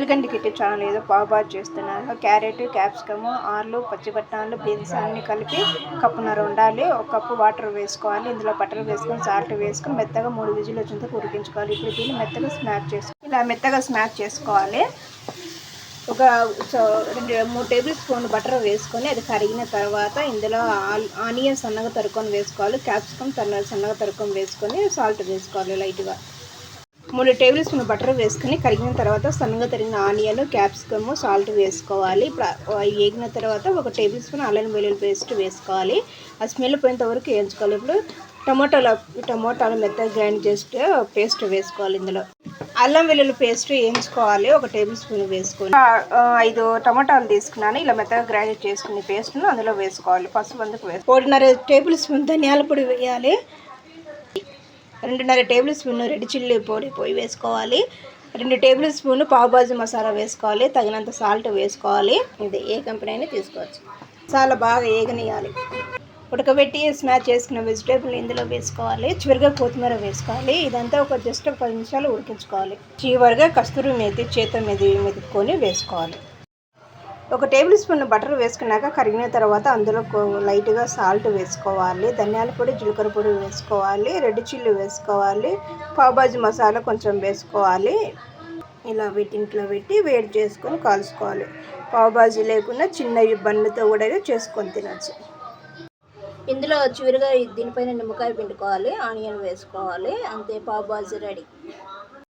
Welcome kitty channel ఏదో పావు చేస్తున్నారు. క్యారెట్ క్యాప్సికమ్ ఆర్లు పచ్చిబట్టాలు బీన్స్ అన్ని కలిపి కప్పున్నర ఉండాలి. ఒక కప్పు వాటర్ వేసుకోవాలి. ఇందులో బట్టలు వేసుకొని సాల్ట్ వేసుకొని మెత్తగా మూడు విజిల్ వచ్చేంత ఉడికించుకోవాలి. ఇప్పుడు దీన్ని మెత్తగా స్మాక్ చేసుకోవాలి ఇలా మెత్తగా స్మాక్ చేసుకోవాలి. ఒక సో రెండు మూడు టేబుల్ స్పూన్ బటర్ వేసుకొని అది కరిగిన తర్వాత ఇందులో ఆల్- ఆనియన్ సన్నగా తరుకొని వేసుకోవాలి. క్యాప్సికమ్ తన సన్నగా తరుకొని వేసుకొని సాల్ట్ వేసుకోవాలి లైట్గా. మూడు టేబుల్ స్పూన్ బటర్ వేసుకొని కరిగిన తర్వాత సన్నగా తరిగిన ఆనియన్ క్యాప్సికమ్ సాల్ట్ వేసుకోవాలి. ఇప్పుడు అవి వేగిన తర్వాత ఒక టేబుల్ స్పూన్ అల్లం వెల్లుల్లి పేస్ట్ వేసుకోవాలి. ఆ స్మెల్ పోయేంత వరకు వేయించుకోవాలి. ఇప్పుడు టమాటాలు టమాటాలు మెత్తగా గ్రైండ్ చేస్తే పేస్ట్ వేసుకోవాలి ఇందులో. అల్లం వెల్లుల్లి పేస్ట్ వేయించుకోవాలి. ఒక టేబుల్ స్పూన్ వేసుకొని. ఐదు టమాటాలు తీసుకున్నాను. ఇలా మెత్తగా గ్రైండ్ చేసుకునే పేస్ట్ను అందులో వేసుకోవాలి. పసుపు అందుకు వేసుకోవాలి ఒకటిన్నర టేబుల్ స్పూన్ ధనియాల పొడి వేయాలి. రెండున్నర టేబుల్ స్పూన్ రెడ్ చిల్లీ పొడి పొడి వేసుకోవాలి. రెండు టేబుల్ స్పూన్ పావుబాజీ మసాలా వేసుకోవాలి. తగినంత సాల్ట్ వేసుకోవాలి. ఇది ఏ కంపెనీ అయినా తీసుకోవచ్చు. చాలా బాగా ఏగనియాలి. ఉడకబెట్టి స్మాచ్ చేసుకున్న వెజిటేబుల్ ఇందులో వేసుకోవాలి. చివరిగా కొత్తిమీర వేసుకోవాలి. ఇదంతా ఒక జస్ట్ ఒక పది నిమిషాలు ఉడికించుకోవాలి. చివరిగా కస్తూరి మీద చేత మెది మెదుపుకొని వేసుకోవాలి. ఒక టేబుల్ స్పూన్ బటర్ వేసుకున్నాక కరిగిన తర్వాత అందులో లైట్గా సాల్ట్ వేసుకోవాలి. ధనియాల పొడి జీలకర్ర పొడి వేసుకోవాలి. రెడ్ చిల్లీ వేసుకోవాలి. పావుబాజీ మసాలా కొంచెం వేసుకోవాలి. ఇలా వీటింట్లో పెట్టి వేడి చేసుకొని కాల్చుకోవాలి. పావుబాజీ లేకుండా చిన్నవి బన్నుతో కూడా చేసుకొని తినచ్చు. ఇందులో చివరిగా దీనిపైన నిమ్మకాయ పిండుకోవాలి. ఆనియన్ వేసుకోవాలి. అంతే పావుబాజీ రెడీ.